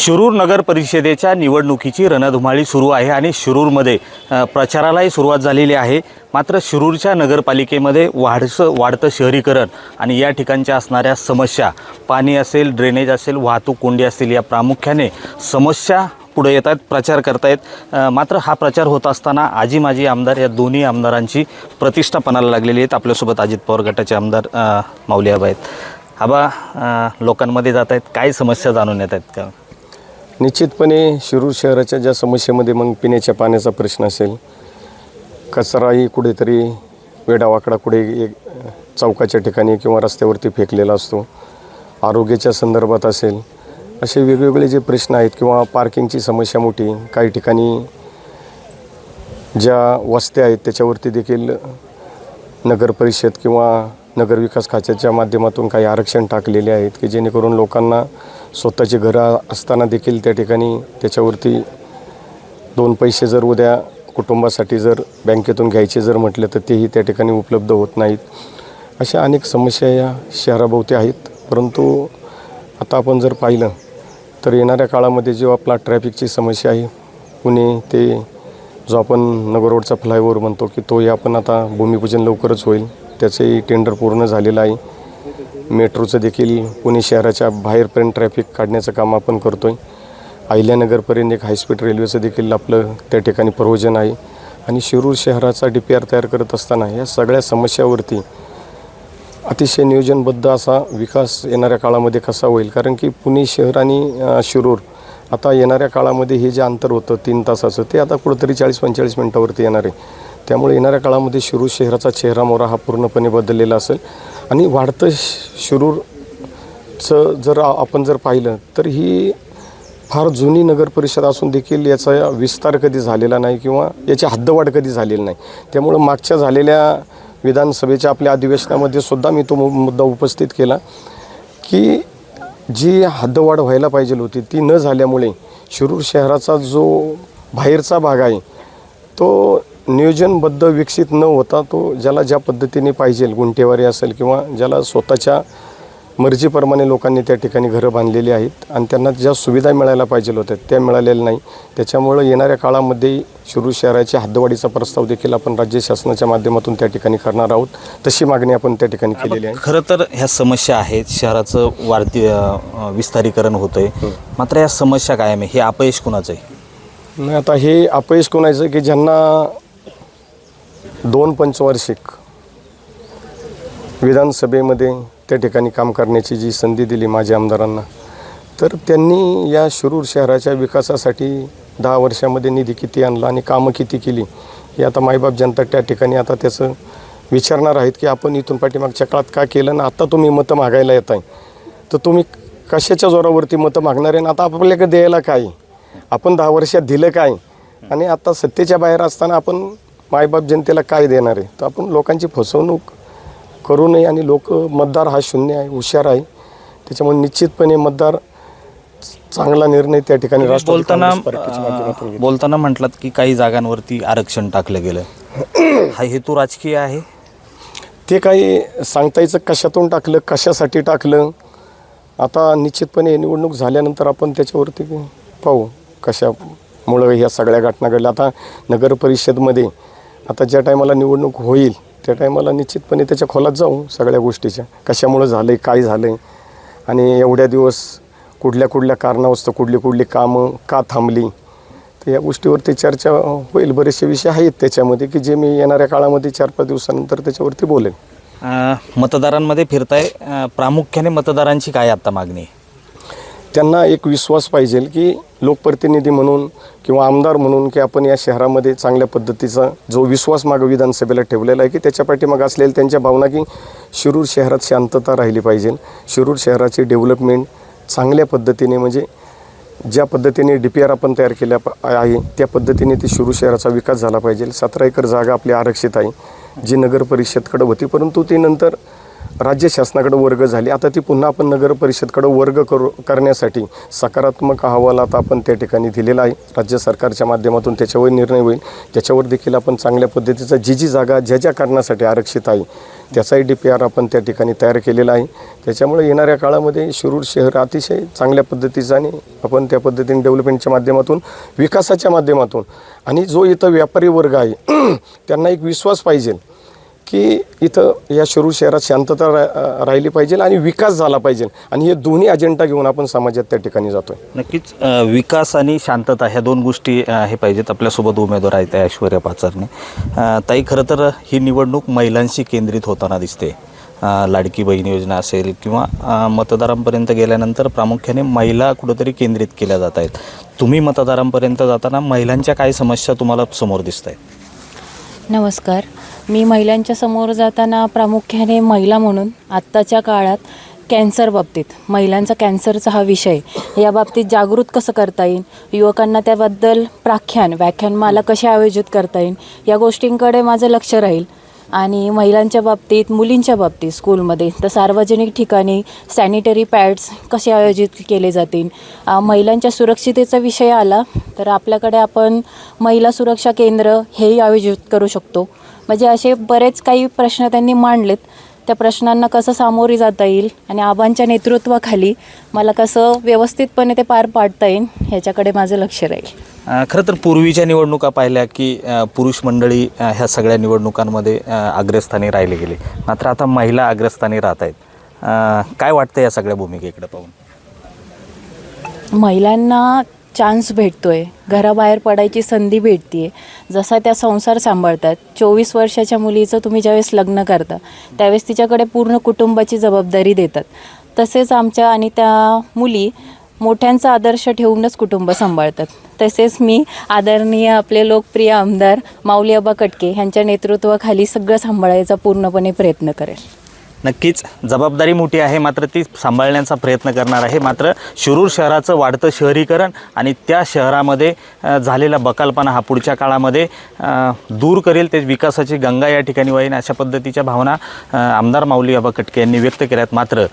शिरूर नगर परिषदेच्या निवडणुकीची रणधुमाळी सुरू आहे आणि शिरूरमध्ये प्रचारालाही सुरुवात झालेली आहे. मात्र शिरूरच्या नगरपालिकेमध्ये वाढसं वाढतं शहरीकरण आणि या ठिकाणच्या असणाऱ्या समस्या पाणी असेल ड्रेनेज असेल वाहतूक कोंडी असतील या प्रामुख्याने समस्या पुढे येत आहेत प्रचार करतायत. मात्र हा प्रचार होत असताना आजी माजी आमदार या दोन्ही आमदारांची प्रतिष्ठा पणाला लागलेली आहेत. आपल्यासोबत अजित पवार गटाचे आमदार माऊली आबा आहेत. आबा लोकांमध्ये जात आहेत काय समस्या जाणून येत आहेत का? निश्चितपणे शिरूर शहराच्या ज्या समस्येमध्ये मग पिण्याच्या पाण्याचा प्रश्न असेल कचराही कुठेतरी वेडावाकडा कुठे एक चौकाच्या ठिकाणी किंवा रस्त्यावरती फेकलेला असतो आरोग्याच्या संदर्भात असेल असे वेगवेगळे जे प्रश्न आहेत किंवा पार्किंगची समस्या मोठी काही ठिकाणी ज्या वस्त्या आहेत त्याच्यावरती देखील नगर परिषद किंवा नगरविकास खात्याच्या माध्यमातून काही आरक्षण टाकलेले आहेत की जेणेकरून लोकांना स्वतःची घरं असताना देखील त्या ठिकाणी त्याच्यावरती दोन पैसे जर उद्या कुटुंबासाठी जर बँकेतून घ्यायचे जर म्हटलं तर तेही त्या ठिकाणी उपलब्ध होत नाहीत. अशा अनेक समस्या या शहराभोवती आहेत. परंतु आता आपण जर पाहिलं तर येणाऱ्या काळामध्ये जो आपला ट्रॅफिकची समस्या आहे पुणे ते जो आपण नगर रोडचा फ्लायओव्हर म्हणतो की तोही आपण आता भूमिपूजन लवकरच होईल. त्याचंही टेंडर पूर्ण झालेलं आहे. मेट्रोचं देखील पुणे शहराच्या बाहेरपर्यंत ट्रॅफिक काढण्याचं काम आपण करतो आहे अहिल्यानगरपर्यंत एक हायस्पीड रेल्वेचं देखील आपलं त्या ठिकाणी प्रयोजन आहे. आणि शिरूर शहराचा डी पी आर तयार करत असताना या सगळ्या समस्यावरती अतिशय नियोजनबद्ध असा विकास येणाऱ्या काळामध्ये कसा होईल? कारण की पुणे शहर आणि शिरूर आता येणाऱ्या काळामध्ये हे जे अंतर होतं तीन तासाचं ते आता कुठंतरी चाळीस पंचेचाळीस मिनटावरती येणार आहे. त्यामुळे येणाऱ्या काळामध्ये शिरूर शहराचा चेहरा मोरा हा पूर्णपणे बदललेला असेल. आणि वाढतं श- शिरूरचं जर आपण जर पाहिलं तर ही फार जुनी नगर परिषद असून देखील याचा विस्तार कधी झालेला नाही किंवा याची हद्दवाढ कधी झालेली नाही. त्यामुळं मागच्या झालेल्या विधानसभेच्या आपल्या अधिवेशनामध्ये सुद्धा मी तो मु- मुद्दा उपस्थित केला की जी हद्दवाढ व्हायला पाहिजे होती ती न झाल्यामुळे शिरूर शहराचा जो बाहेरचा भाग आहे तो नियोजनबद्ध विकसित न होता तो ज्याला ज्या पद्धतीने पाहिजे गुंठेवारी असेल किंवा ज्याला स्वतःच्या मर्जीप्रमाणे लोकांनी त्या ठिकाणी घरं बांधलेली आहेत आणि त्यांना ज्या सुविधा मिळायला पाहिजे होत्या त्या मिळालेल्या नाही. त्याच्यामुळं येणाऱ्या काळामध्ये शिरूर शहराच्या हद्दवाढीचा प्रस्ताव देखील आपण राज्य शासनाच्या माध्यमातून त्या ठिकाणी करणार आहोत. तशी मागणी आपण त्या ठिकाणी केलेली आहे. खरं तर ह्या समस्या आहेत. शहराचं वाढती विस्तारीकरण होतंय. मात्र या समस्या कायम आहे. हे अपयश कुणाचं आहे? नाही आता हे अपयश कोणाचं की ज्यांना दोन पंचवार्षिक विधानसभेमध्ये त्या ठिकाणी काम करण्याची जी संधी दिली माझ्या आमदारांना तर त्यांनी या शिरूर शहराच्या विकासासाठी दहा वर्षामध्ये निधी किती आणला आणि कामं किती केली हे आता माईबाप जनता त्या ठिकाणी आता त्याचं विचारणार आहेत की आपण इथून पाठीमागच्या काळात का केलं ना आता तुम्ही मतं मागायला येत आहे तर तुम्ही कशाच्या जोरावरती मतं मागणार आहे आणि आता आपल्याकडे द्यायला काय? आपण दहा वर्षात दिलं काय? आणि आता सत्तेच्या बाहेर असताना आपण मायबाप जनतेला काय देणार आहे? तर आपण लोकांची फसवणूक करू नये आणि लोक मतदार हा शून्य आहे हुशार आहे. त्याच्यामुळे निश्चितपणे मतदार चांगला निर्णय त्या ठिकाणी बोलताना. बोलताना म्हटलात की काही जागांवरती आरक्षण टाकलं गेलं. हा हेतू राजकीय आहे? ते काही सांगता यायचं कशातून टाकलं कशासाठी टाकलं? आता निश्चितपणे निवडणूक झाल्यानंतर आपण त्याच्यावरती पाहू कशामुळं ह्या सगळ्या घटना घडल्या. आता नगर परिषदमध्ये आता ज्या टायमाला निवडणूक होईल त्या टायमाला निश्चितपणे त्याच्या खोलात जाऊ सगळ्या गोष्टीच्या. कशामुळं झालं आहे काय झालं आहे आणि एवढ्या दिवस कुठल्या कुठल्या कारणावस्तव कुठली कुठली कामं का थांबली? तर या गोष्टीवरती चर्चा होईल. बरेचसे विषय आहेत त्याच्यामध्ये की जे मी येणाऱ्या काळामध्ये चार पाच दिवसानंतर त्याच्यावरती बोलेन. मतदारांमध्ये फिरताय. प्रामुख्याने मतदारांची काय आता मागणी आहे? त्यांना एक विश्वास पाहिजे की लोकप्रतिनिधी म्हणून किंवा आमदार म्हणून की आपण या शहरामध्ये चांगल्या पद्धतीचा जो विश्वास मागं विधानसभेला ठेवलेला आहे की त्याच्या पाठीमागं असलेल्या त्यांच्या भावना की शिरूर शहरात शांतता राहिली पाहिजे. शिरूर शहराची डेव्हलपमेंट चांगल्या पद्धतीने म्हणजे ज्या पद्धतीने डी पी आर आपण तयार केल्या प- आहे त्या पद्धतीने ते शिरूर शहराचा विकास झाला पाहिजे. सतरा एकर जागा आपली आरक्षित आहे जी नगर परिषदकडं होती. परंतु ती नंतर राज्य शासनाकडे वर्ग झाली. आता ती पुन्हा आपण नगर परिषदकडे वर्ग करू करण्यासाठी सकारात्मक अहवाल आता आपण त्या ठिकाणी दिलेला आहे. राज्य सरकारच्या माध्यमातून त्याच्यावर निर्णय होईल. त्याच्यावर देखील आपण चांगल्या पद्धतीचा जी जी जागा ज्या ज्या कारणासाठी आरक्षित आहे त्याचाही डी पी आर आपण त्या ठिकाणी तयार केलेला आहे. त्याच्यामुळे येणाऱ्या काळामध्ये शिरूर शहर अतिशय चांगल्या पद्धतीचं आणि आपण त्या पद्धतीने डेव्हलपमेंटच्या माध्यमातून विकासाच्या माध्यमातून आणि जो इथं व्यापारी वर्ग आहे त्यांना एक विश्वास पाहिजे. की इथं या शिरूर शहरात शांतता रा राहिली पाहिजे आणि विकास झाला पाहिजे. आणि हे दोन्ही अजेंडा घेऊन आपण समाजात त्या ठिकाणी जातोय. नक्कीच विकास आणि शांतता ह्या दोन गोष्टी हे पाहिजेत. आपल्यासोबत उमेदवार आहेत ऐश्वर्या पाचारने. ताई खरं तर ही निवडणूक महिलांशी केंद्रित होताना दिसते. लाडकी बहीण योजना असेल किंवा मतदारांपर्यंत गेल्यानंतर प्रामुख्याने महिला कुठंतरी केंद्रित केल्या जात आहेत. तुम्ही मतदारांपर्यंत जाताना महिलांच्या काय समस्या तुम्हाला समोर दिसत आहेत नमस्कार. मी महिलांच्या समोर जाताना प्रामुख्याने महिला म्हणून आत्ताच्या काळात कॅन्सर बाबतीत महिलांचा कॅन्सरचा हा विषय या बाबतीत जागृत कसं करता येईल युवकांना त्याबद्दल प्राख्यान व्याख्यानमाला कसे आयोजित करता येईल या गोष्टींकडे माझं लक्ष राहील. आणि महिलांच्या बाबतीत मुलींच्या बाबतीत स्कूलमध्ये तर सार्वजनिक ठिकाणी सॅनिटरी पॅड्स कसे आयोजित केले जातील महिलांच्या सुरक्षितेचा विषय आला तर आपल्याकडे आपण महिला सुरक्षा केंद्र हेही आयोजित करू शकतो. म्हणजे असे बरेच काही प्रश्न त्यांनी मांडलेत. त्या प्रश्नांना कसं सामोरी जाता येईल आणि आबांच्या नेतृत्वाखाली मला कसं व्यवस्थितपणे ते पार पाडता येईल ह्याच्याकडे माझं लक्ष राहील. खरं तर पूर्वीच्या निवडणुका पाहिल्या की पुरुष मंडळी ह्या सगळ्या निवडणुकांमध्ये अग्रस्थानी राहिले गेले. मात्र आता महिला अग्रस्थानी राहत आहेत. काय वाटतं या सगळ्या भूमिकेकडे पाहून? महिलांना चान्स भेटतो आहे घराबाहेर पडायची संधी भेटते जसा त्या संसार सांभाळतात. चोवीस वर्षाच्या मुलीचं तुम्ही ज्यावेळेस लग्न करता त्यावेळेस तिच्याकडे पूर्ण कुटुंबाची जबाबदारी देतात. तसेच आमच्या आणि त्या मुली मोठ्यांचा आदर्श ठेवूनच कुटुंब सांभाळतात. तसेच मी आदरणीय आपले लोकप्रिय आमदार माऊली अबा कटके यांच्या नेतृत्वाखाली सगळं सांभाळायचा पूर्णपणे प्रयत्न करेल नक्कीच जबाबदारी मोठी आहे मात्र ती सांभाळण्याचा प्रयत्न करणार आहे. मात्र शिरूर शहराचं वाढतं शहरीकरण आणि त्या शहरामध्ये झालेला बकालपणा हा पुढच्या काळामध्ये दूर करेल. ते विकासाची गंगा या ठिकाणी वाईन अशा पद्धतीच्या भावना आमदार माऊली बाबा कटके यांनी व्यक्त केल्यात. मात्र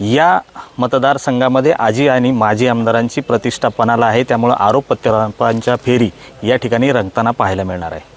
या मतदारसंघामध्ये आजी आणि माजी आमदारांची प्रतिष्ठा पणाला आहे. त्यामुळं आरोप प्रत्यारोपांच्या फेरी या ठिकाणी रंगताना पाहायला मिळणार आहे.